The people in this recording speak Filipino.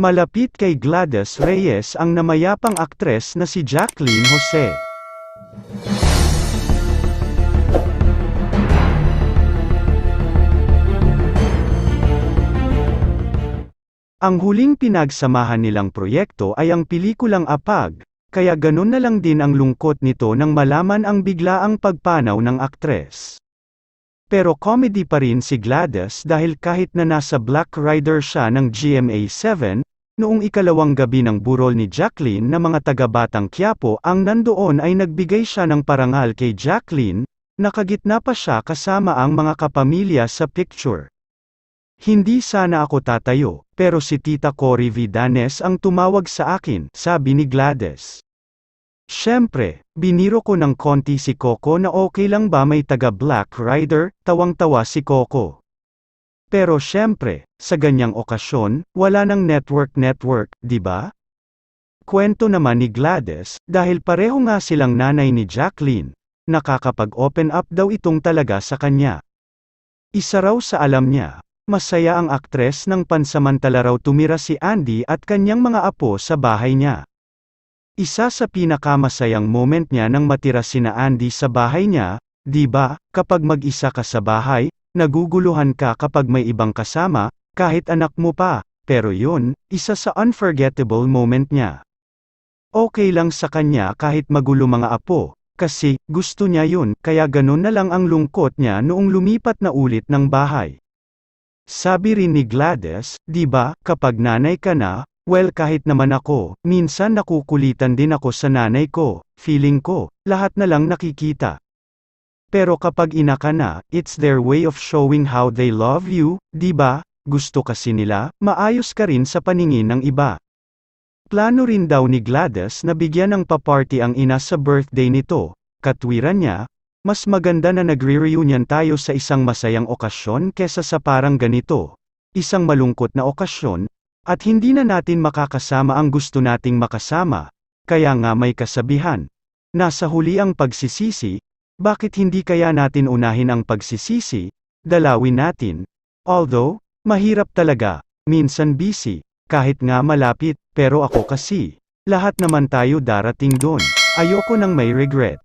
Malapit kay Gladys Reyes ang namayapang aktres na si Jacqueline Jose. Ang huling pinagsamahan nilang proyekto ay ang pelikulang Apag, kaya ganun na lang din ang lungkot nito nang malaman ang biglaang pagpanaw ng aktres. Pero comedy pa rin si Gladys dahil kahit na nasa Black Rider siya ng GMA7, noong ikalawang gabi ng burol ni Jacqueline na mga taga-batang Quiapo ang nandoon ay nagbigay siya ng parangal kay Jacqueline, nakagitna pa siya kasama ang mga kapamilya sa picture. Hindi sana ako tatayo, pero si Tita Cory Vidanes ang tumawag sa akin, sabi ni Gladys. Siyempre, biniro ko ng konti si Coco na okay lang ba may taga Black Rider, tawang-tawa si Coco. Pero siyempre, sa ganyang okasyon, wala nang network-network, di ba? Kwento naman ni Gladys, dahil pareho nga silang nanay ni Jacqueline, nakakapag-open up daw itong talaga sa kanya. Isa raw sa alam niya, masaya ang aktres nang pansamantala raw tumira si Andy at kanyang mga apo sa bahay niya. Isa sa pinakamasayang moment niya nang matira sina Andy sa bahay niya, di ba, kapag mag-isa ka sa bahay, naguguluhan ka kapag may ibang kasama, kahit anak mo pa, pero yun, isa sa unforgettable moment niya. Okay lang sa kanya kahit magulo mga apo, kasi, gusto niya yun, kaya ganun na lang ang lungkot niya noong lumipat na ulit ng bahay. Sabi rin ni Gladys, di ba, kapag nanay ka na, well kahit naman ako, minsan nakukulitan din ako sa nanay ko, feeling ko, lahat na lang nakikita. Pero kapag ina ka na, it's their way of showing how they love you, di ba? Gusto kasi nila, maayos ka rin sa paningin ng iba. Plano rin daw ni Gladys na bigyan ng paparty ang ina sa birthday nito, katwiran niya, mas maganda na nagre-reunion tayo sa isang masayang okasyon kesa sa parang ganito. Isang malungkot na okasyon, at hindi na natin makakasama ang gusto nating makasama, kaya nga may kasabihan. Nasa huli ang pagsisisi, bakit hindi kaya natin unahin ang pagsisisi, dalawin natin. Although, mahirap talaga, minsan busy, kahit nga malapit, pero ako kasi, lahat naman tayo darating doon. Ayoko nang may regret.